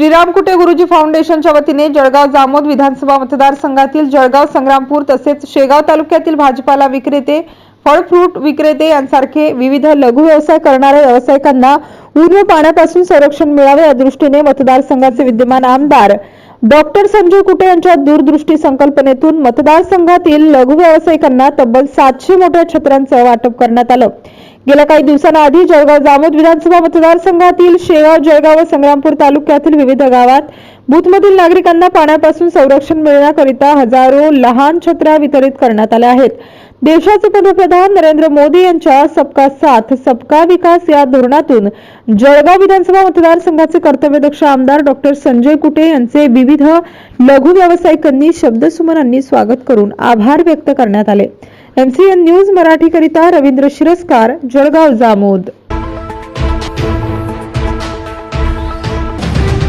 श्रीराम कुटे गुरुजी फाउंडेशनच्या वतीने जळगाव जामोद विधानसभा मतदारसंघातील जळगाव संग्रामपूर तसेच शेगाव तालुक्यातील भाजपाला विक्रेते फळ फ्रूट विक्रेते यांसारखे विविध लघु व्यवसाय करणाऱ्या व्यावसायिकांना ऊन व पाण्यापासून संरक्षण मिळावे या दृष्टीने मतदारसंघाचे विद्यमान आमदार डॉक्टर संजय कुटे यांच्या दूरदृष्टी संकल्पनेतून मतदारसंघातील लघु व्यावसायिकांना तब्बल सातशे मोठ्या छत्रांचं वाटप करण्यात आलं. गेल्या काही दिवसांआधी जळगाव जामोद विधानसभा मतदारसंघातील शेगाव जळगाव व संग्रामपूर तालुक्यातील विविध गावात बूथमधील नागरिकांना पाण्यापासून संरक्षण मिळण्याकरिता हजारो लहान छत्र्या वितरित करण्यात आल्या आहेत. देशाचे पंतप्रधान नरेंद्र मोदी यांच्या सबका साथ सबका विकास या धोरणातून जळगाव विधानसभा मतदारसंघाचे कर्तव्यदक्ष आमदार डॉक्टर संजय कुटे यांचे विविध लघु व्यावसायिकांनी शब्दसुमनांनी स्वागत करून आभार व्यक्त करण्यात आले. एमसीएन न्यूज मराठीकरिता रवींद्र शिरस्कार जळगाव जामोद.